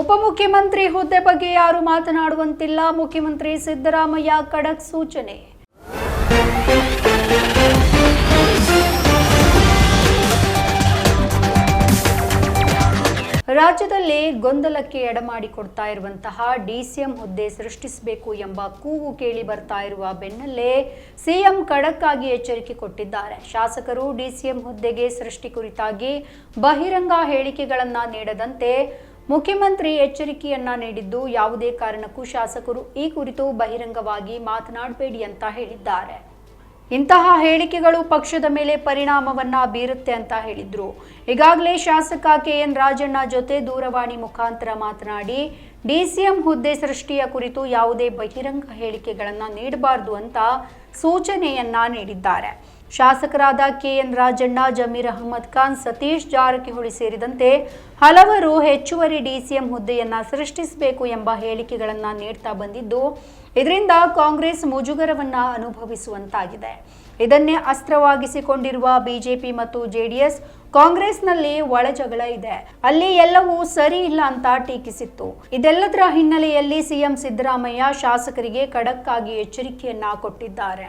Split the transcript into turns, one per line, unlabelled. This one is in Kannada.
ಉಪಮುಖ್ಯಮಂತ್ರಿ ಹುದ್ದೆ ಬಗ್ಗೆ ಯಾರು ಮಾತನಾಡುವಂತಿಲ್ಲ. ಮುಖ್ಯಮಂತ್ರಿ ಸಿದ್ದರಾಮಯ್ಯ ಖಡಕ್ ಸೂಚನೆ. ರಾಜ್ಯದಲ್ಲಿ ಗೊಂದಲಕ್ಕೆ ಎಡಮಾಡಿಕೊಡ್ತಾ ಇರುವಂತಹ ಡಿಸಿಎಂ ಹುದ್ದೆ ಸೃಷ್ಟಿಸಬೇಕು ಎಂಬ ಕೂಗು ಕೇಳಿ ಬರ್ತಾ ಇರುವ ಬೆನ್ನಲ್ಲೇ ಸಿಎಂ ಖಡಕ್ ಆಗಿ ಎಚ್ಚರಿಕೆ ಕೊಟ್ಟಿದ್ದಾರೆ. ಶಾಸಕರು ಡಿಸಿಎಂ ಹುದ್ದೆಗೆ ಸೃಷ್ಟಿ ಕುರಿತಾಗಿ ಬಹಿರಂಗ ಹೇಳಿಕೆಗಳನ್ನು ನೀಡದಂತೆ ಮುಖ್ಯಮಂತ್ರಿ ಎಚ್ಚರಿಕೆಯನ್ನ ನೀಡಿದ್ದು ಯಾವುದೇ ಕಾರಣಕ್ಕೂ ಶಾಸಕರು ಈ ಕುರಿತು ಬಹಿರಂಗವಾಗಿ ಮಾತನಾಡಬೇಡಿ ಅಂತ ಹೇಳಿದ್ದಾರೆ. ಇಂತಹ ಹೇಳಿಕೆಗಳು ಪಕ್ಷದ ಮೇಲೆ ಪರಿಣಾಮವನ್ನ ಬೀರುತ್ತೆ ಅಂತ ಹೇಳಿದ್ರು. ಈಗಾಗಲೇ ಶಾಸಕ ಕೆ ಎನ್ ರಾಜಣ್ಣ ಜೊತೆ ದೂರವಾಣಿ ಮುಖಾಂತರ ಮಾತನಾಡಿ ಡಿಸಿಎಂ ಹುದ್ದೆ ಸೃಷ್ಟಿಯ ಕುರಿತು ಯಾವುದೇ ಬಹಿರಂಗ ಹೇಳಿಕೆಗಳನ್ನ ನೀಡಬಾರದು ಅಂತ ಸೂಚನೆಯನ್ನ ನೀಡಿದ್ದಾರೆ. ಶಾಸಕರಾದ ಕೆಎನ್ ರಾಜಣ್ಣ, ಜಮೀರ್ ಅಹಮದ್ ಖಾನ್, ಸತೀಶ್ ಜಾರಕಿಹೊಳಿ ಸೇರಿದಂತೆ ಹಲವರು ಹೆಚ್ಚುವರಿ ಡಿಸಿಎಂ ಹುದ್ದೆಯನ್ನ ಸೃಷ್ಟಿಸಬೇಕು ಎಂಬ ಹೇಳಿಕೆಗಳನ್ನ ನೀಡ್ತಾ ಬಂದಿದ್ದು, ಇದರಿಂದ ಕಾಂಗ್ರೆಸ್ ಮುಜುಗರವನ್ನ ಅನುಭವಿಸುವಂತಾಗಿದೆ. ಇದನ್ನೇ ಅಸ್ತ್ರವಾಗಿಸಿಕೊಂಡಿರುವ ಬಿಜೆಪಿ ಮತ್ತು ಜೆಡಿಎಸ್ ಕಾಂಗ್ರೆಸ್ನಲ್ಲಿ ಒಳಜಗಳ ಇದೆ. ಅಲ್ಲಿ ಎಲ್ಲವೂ ಸರಿ ಇಲ್ಲ ಅಂತ ಟೀಕಿಸಿತ್ತು. ಇದೆಲ್ಲದರ ಹಿನ್ನೆಲೆಯಲ್ಲಿ ಸಿಎಂ ಸಿದ್ದರಾಮಯ್ಯ ಶಾಸಕರಿಗೆ ಖಡಕ್ ಆಗಿ ಎಚ್ಚರಿಕೆಯನ್ನ ಕೊಟ್ಟಿದ್ದಾರೆ.